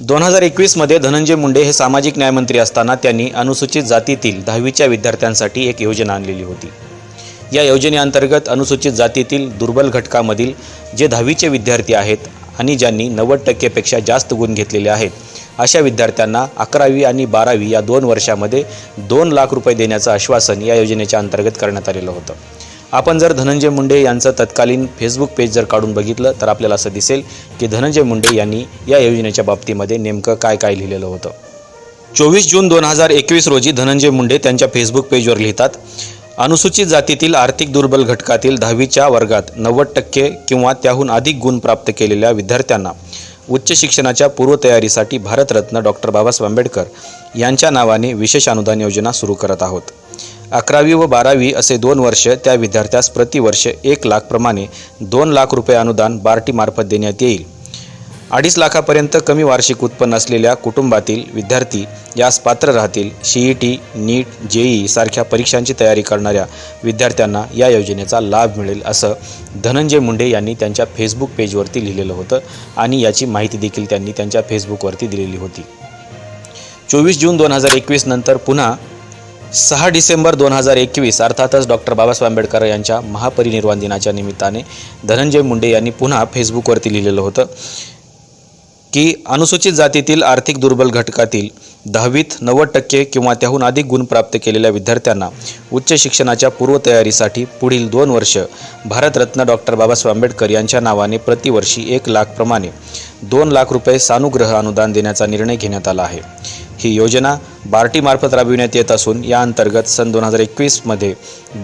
दोन हजार एकवीसमध्ये धनंजय मुंडे हे सामाजिक न्यायमंत्री असताना त्यांनी अनुसूचित जातीतील दहावीच्या विद्यार्थ्यांसाठी एक योजना आणलेली होती. या योजनेअंतर्गत अनुसूचित जातीतील दुर्बल घटकामधील जे दहावीचे विद्यार्थी आहेत आणि ज्यांनी नव्वद टक्केपेक्षा जास्त गुण घेतलेले आहेत अशा विद्यार्थ्यांना अकरावी आणि बारावी या दोन वर्षामध्ये दोन लाख रुपये देण्याचं आश्वासन या योजनेच्या अंतर्गत करण्यात आलेलं होतं. आपण जर धनंजय मुंडे यांचं तत्कालीन फेसबुक पेज जर काढून बघितलं तर आपल्याला असं दिसेल की धनंजय मुंडे यांनी या योजनेच्या बाबतीमध्ये नेमकं काय काय लिहिलेलं होतं. चोवीस जून दोन हजार एकवीस रोजी धनंजय मुंडे त्यांच्या फेसबुक पेजवर लिहितात अनुसूचित जातीतील आर्थिक दुर्बल घटकातील दहावीच्या वर्गात नव्वद टक्के किंवा त्याहून अधिक गुण प्राप्त केलेल्या विद्यार्थ्यांना उच्च शिक्षणाच्या पूर्वतयारीसाठी भारतरत्न डॉक्टर बाबासाहेब आंबेडकर यांच्या नावाने विशेष अनुदान योजना सुरू करत आहोत. अकरावी व बारावी असे दोन वर्ष त्या विद्यार्थ्यास प्रतिवर्ष एक लाखप्रमाणे दोन लाख रुपये अनुदान बार्टीमार्फत देण्यात येईल. अडीच लाखापर्यंत कमी वार्षिक उत्पन्न असलेल्या कुटुंबातील विद्यार्थी यास पात्र राहतील C E T NEET JEE सारख्या परीक्षांची तयारी करणाऱ्या विद्यार्थ्यांना या योजनेचा लाभ मिळेल असं धनंजय मुंडे यांनी त्यांच्या फेसबुक पेजवरती लिहिलेलं होतं आणि याची माहिती देखील त्यांनी त्यांच्या फेसबुकवरती दिलेली होती. चोवीस जून दोन हजार एकवीस नंतर पुन्हा सहा डिसेंबर दोन हजार एकवीस अर्थातच डॉक्टर बाबासाहेब आंबेडकर यांच्या महापरिनिर्वाण दिनाच्या निमित्ताने धनंजय मुंडे यांनी पुन्हा फेसबुकवरती लिहिलेलं होतं की अनुसूचित जातीतील आर्थिक दुर्बल घटकातील दहावीत नव्वद टक्के किंवा त्याहून अधिक गुण प्राप्त केलेल्या विद्यार्थ्यांना उच्च शिक्षणाच्या पूर्वतयारीसाठी पुढील दोन वर्ष भारतरत्न डॉक्टर बाबासाहेब आंबेडकर यांच्या नावाने प्रतिवर्षी एक लाखप्रमाणे दोन लाख रुपये सानुग्रह अनुदान देण्याचा निर्णय घेण्यात आला आहे. ही योजना बार्टीमार्फत राबविण्यात येत असून या अंतर्गत सन दोन हजार एकवीसमध्ये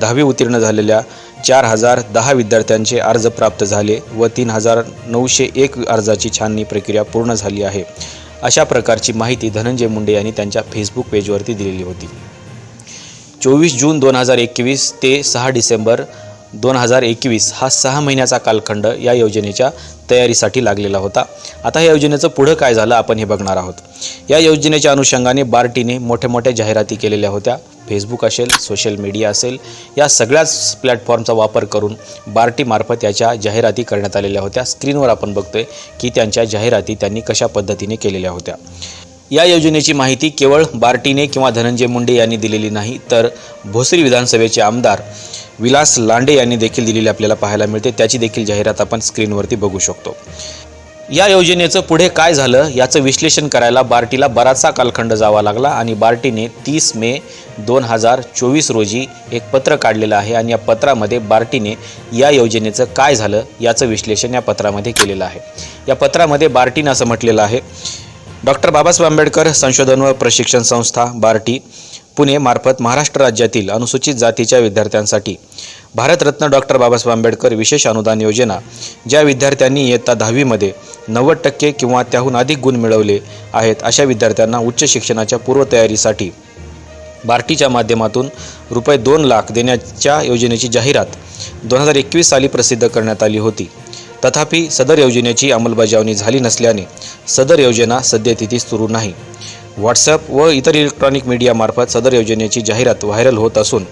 दहावी उत्तीर्ण झालेल्या चार हजार दहा विद्यार्थ्यांचे अर्ज प्राप्त झाले व तीन हजार नऊशे एक अर्जाची छाननी प्रक्रिया पूर्ण झाली आहे. अशा प्रकारची माहिती धनंजय मुंडे यांनी त्यांच्या फेसबुक पेजवरती दिलेली होती. चोवीस जून दोन हजार एकवीस ते सहा डिसेंबर दोन हजार एकवीस हा सहा महिन्याचा कालखंड या योजनेच्या तयारीसाठी लागलेला होता. आता या योजनेचं पुढं काय झालं आपण हे बघणार आहोत. या योजनेच्या अनुषंगाने बार्टीने मोठ्या मोठ्या जाहिराती केलेल्या होत्या. फेसबुक असेल सोशल मीडिया असेल या सगळ्याच प्लॅटफॉर्मचा वापर करून बार्टीमार्फत याच्या जाहिराती करण्यात आलेल्या होत्या. स्क्रीनवर आपण बघतोय की त्यांच्या जाहिराती त्यांनी कशा पद्धतीने केलेल्या होत्या. या योजनेची माहिती केवळ बार्टीने किंवा धनंजय मुंडे यांनी दिलेली नाही तर भोसरी विधानसभेचे आमदार विलास लांडे यांनी देखील दिलेली आपल्याला पाहायला मिळते. त्याची देखील जाहिरात आपण स्क्रीनवरती बघू शकतो. या योजनेचं पुढे काय झालं याचं विश्लेषण करायला बार्टीला बराचसा कालखंड जावा लागला आणि बार्टीने तीस मे दोन हजार चोवीस रोजी एक पत्र काढलेलं आहे आणि या पत्रामध्ये बार्टीने या योजनेचं काय झालं याचं विश्लेषण या पत्रामध्ये केलेलं आहे. या पत्रामध्ये बार्टीनं असं म्हटलेलं आहे डॉक्टर बाबासाहेब आंबेडकर संशोधन व प्रशिक्षण संस्था बार्टी पुणे मार्फत महाराष्ट्र राज्यातील अनुसूचित जातीच्या विद्यार्थ्यांसाठी. भारतरत्न डॉक्टर बाबासाहेब आंबेडकर विशेष अनुदान योजना ज्या विद्यार्थ्यांनी इयत्ता दहावीमध्ये नव्वद टक्के किंवा त्याहून अधिक गुण मिळवले आहेत अशा विद्यार्थ्यांना उच्च शिक्षणाच्या पूर्वतयारीसाठी बार्टीच्या माध्यमातून रुपये दोन लाख देण्याच्या योजनेची जाहिरात दोन हजार एकवीस साली प्रसिद्ध करण्यात आली होती. तथापि सदर योजनेची अंमलबजावणी झाली नसल्याने सदर योजना सद्यस्थितीत सुरू नाही. व्हॉट्सअप व इतर इलेक्ट्रॉनिक मीडियामार्फत सदर योजनेची जाहिरात व्हायरल होत असून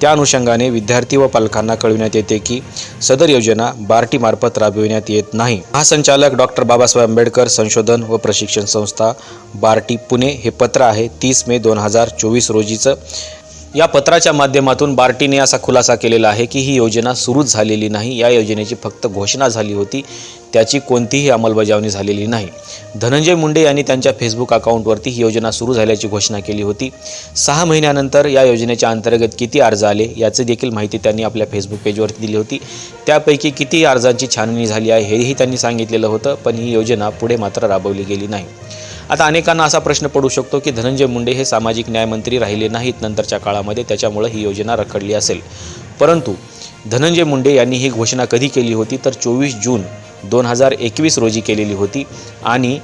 त्या अनुषंगाने विद्यार्थी व पालकांना कळविण्यात येते की सदर योजना बार्टीमार्फत राबविण्यात येत नाही. महासंचालक डॉक्टर बाबासाहेब आंबेडकर संशोधन व प्रशिक्षण संस्था बार्टी पुणे हे पत्र आहे तीस मे दोन हजार चोवीस रोजीचं. या पत्राच्या माध्यमातून बार्टीने असा खुलासा केलेला आहे की ही योजना सुरूच झालेली नाही. या योजनेची फक्त घोषणा झाली होती. त्याची कोणतीही अंमलबजावणी झालेली नाही. धनंजय मुंडे यांनी त्यांच्या फेसबुक अकाउंटवरती ही योजना सुरू झाल्याची घोषणा केली होती. सहा महिन्यानंतर या योजनेच्या अंतर्गत किती अर्ज आले याची देखील माहिती त्यांनी आपल्या फेसबुक पेजवरती दिली होती. त्यापैकी किती अर्जांची छाननी झाली आहे हेही त्यांनी सांगितलेलं होतं पण ही योजना पुढे मात्र राबवली गेली नाही. आता अनेकांना असा प्रश्न पडू शकतो की धनंजय मुंडे हे सामाजिक न्यायमंत्री राहिले नाहीत नंतरच्या काळामध्ये त्याच्यामुळं ही योजना रखडली असेल. परंतु धनंजय मुंडे यांनी ही घोषणा कधी केली होती? तर चोवीस जून दोन हजार एकवीस रोजी केलेली होती आणि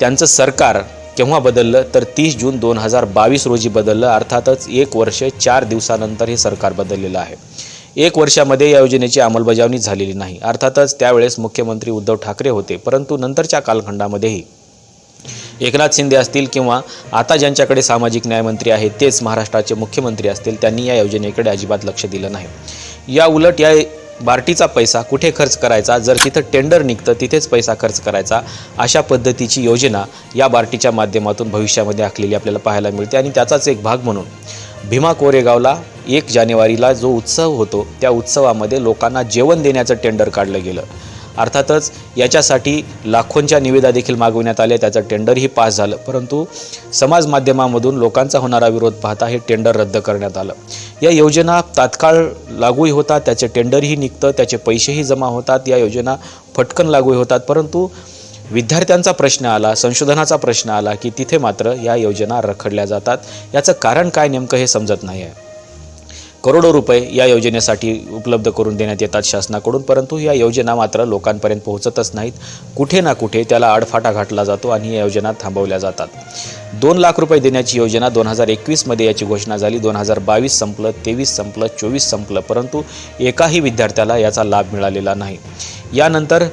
त्यांचं सरकार केव्हा बदललं? तर तीस जून दोन हजार बावीस रोजी बदललं. अर्थातच एक वर्ष चार दिवसानंतर हे सरकार बदललेलं आहे. एक वर्षामध्ये या योजनेची अंमलबजावणी झालेली नाही. अर्थातच त्यावेळेस मुख्यमंत्री उद्धव ठाकरे होते. परंतु नंतरच्या कालखंडामध्येही एकनाथ शिंदे असतील किंवा आता ज्यांच्याकडे सामाजिक न्यायमंत्री आहेत तेच महाराष्ट्राचे मुख्यमंत्री असतील त्यांनी या योजनेकडे अजिबात लक्ष दिलं नाही. या उलट या बार्टीचा पैसा कुठे खर्च करायचा? जर तिथं टेंडर निघतं तिथेच पैसा खर्च करायचा. अशा पद्धतीची योजना या बार्टीच्या माध्यमातून भविष्यामध्ये आखलेली आपल्याला पाहायला मिळते. आणि त्याचाच एक भाग म्हणून भीमा कोरेगावला एक जानेवारीला जो उत्सव होतो त्या उत्सवामध्ये लोकांना जेवण देण्याचं टेंडर काढलं गेलं. अर्थातच याच्यासाठी लाखोंच्या निविदा देखील मागविण्यात आल्या. त्याचं टेंडरही पास झालं. परंतु समाज माध्यमामधून लोकांचा होणारा विरोध पाहता हे टेंडर रद्द करण्यात आलं. या योजना तात्काळ लागूही होतात. त्याचे टेंडरही निघतं. त्याचे पैसेही जमा होतात. या योजना फटकन लागू होतात. परंतु विद्यार्थ्यांचा प्रश्न आला संशोधनाचा प्रश्न आला की तिथे मात्र या योजना रखडल्या जातात. याचं कारण काय नेमकं हे समजत नाही आहे करोडो रुपये या योजनेसाठी उपलब्ध करून देण्यात येतात शासनाकडून परंतु या योजना मात्र लोकांपर्यंत पोहोचतच नाहीत. कुठे ना कुठे त्याला आडफाटा घातला जातो आणि या योजना थांबवल्या जातात. दोन लाख रुपये देण्याची योजना दोन हजार एकवीसमध्ये याची घोषणा झाली. दोन हजार बावीस संपलं तेवीस संपलं चोवीस संपलं परंतु एकाही विद्यार्थ्याला याचा लाभ मिळालेला नाही. यानंतर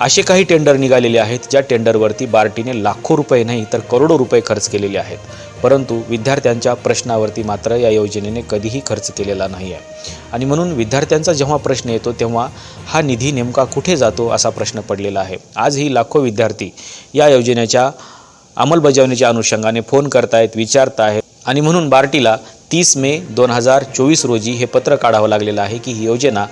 असे काही टेंडर निघालेले आहेत ज्या टेंडरवरती बार्टीने लाखो रुपये नाही तर करोडो रुपये खर्च केलेले आहेत. परंतु विद्यार्थ्यांच्या प्रश्नावरती मात्र या योजनेने कधीही खर्च केलेला नाही आहे आणि म्हणून विद्यार्थ्यांचा जेव्हा प्रश्न येतो तेव्हा हा निधी नेमका कुठे जातो असा प्रश्न पडलेला आहे. आजही लाखो विद्यार्थी या योजनेच्या अंमलबजावणीच्या अनुषंगाने फोन करतायत विचारतायत आणि म्हणून बार्टीला तीस मे दोन हजार चोवीस रोजी हे पत्र काढावं लागलेलं आहे की ही योजना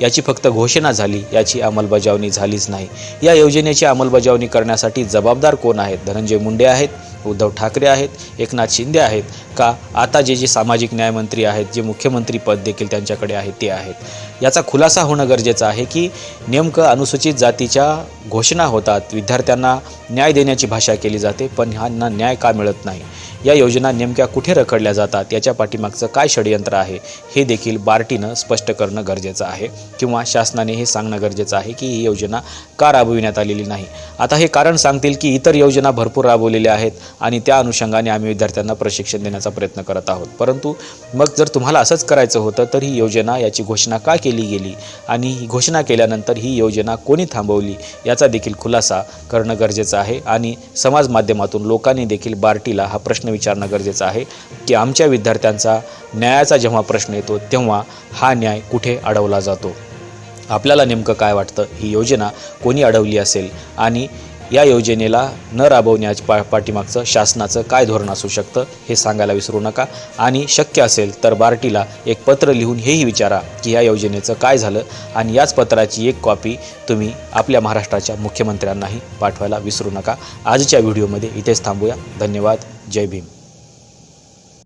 याची फक्त घोषणा झाली याची अंमलबजावणी झालीच नाही. या योजनेची अंमलबजावणी करण्यासाठी जबाबदार कोण आहेत? धनंजय मुंडे आहेत उद्धव ठाकरे आहेत एकनाथ शिंदे आहेत का? आता जे जे सामाजिक न्यायमंत्री आहेत जे मुख्यमंत्री पद देखील त्यांच्याकडे आहे ते आहेत. याचा खुलासा होणं गरजेचं आहे की नेमकं अनुसूचित जातीच्या घोषणा होतात विद्यार्थ्यांना न्याय देण्याची भाषा केली जाते पण ह्यांना न्याय का मिळत नाही? या योजना नेमक्या कुठे रखडल्या जातात? याच्या पाठीमागचं काय षडयंत्र आहे? हे देखील बार्टीनं स्पष्ट करणं गरजेचं आहे किंवा शासनाने हे सांगणं गरजेचं आहे की ही योजना का राबविण्यात आलेली नाही? आता हे कारण सांगतील की इतर योजना भरपूर राबवलेल्या आहेत आणि त्या अनुषंगाने आम्ही विद्यार्थ्यांना प्रशिक्षण देण्याचा प्रयत्न करत आहोत. परंतु मग जर तुम्हाला असंच करायचं होतं तर ही योजना याची घोषणा का केली गेली? आणि ही घोषणा केल्यानंतर ही योजना कोणी थांबवली? याचा देखील खुलासा करणं गरजेचं आहे आणि समाज माध्यमातून लोकांनी देखील बार्टीला हा प्रश्न विचारणं गरजेचं आहे की आमच्या विद्यार्थ्यांचा न्यायाचा जेव्हा प्रश्न येतो तेव्हा हा न्याय कुठे अडवला जातो? आपल्याला नेमकं काय वाटतं? ही योजना कोणी अडवली असेल? आणि या योजनेला न राबवण्याच पा पाठीमागचं शासनाचं काय धोरण असू शकतं? हे सांगायला विसरू नका. आणि शक्य असेल तर बार्टीला एक पत्र लिहून हेही विचारा की या योजनेचं काय झालं? आणि याच पत्राची एक कॉपी तुम्ही आपल्या महाराष्ट्राच्या मुख्यमंत्र्यांनाही पाठवायला विसरू नका. आजच्या व्हिडिओमध्ये इथेच थांबूया. धन्यवाद. जय भीम.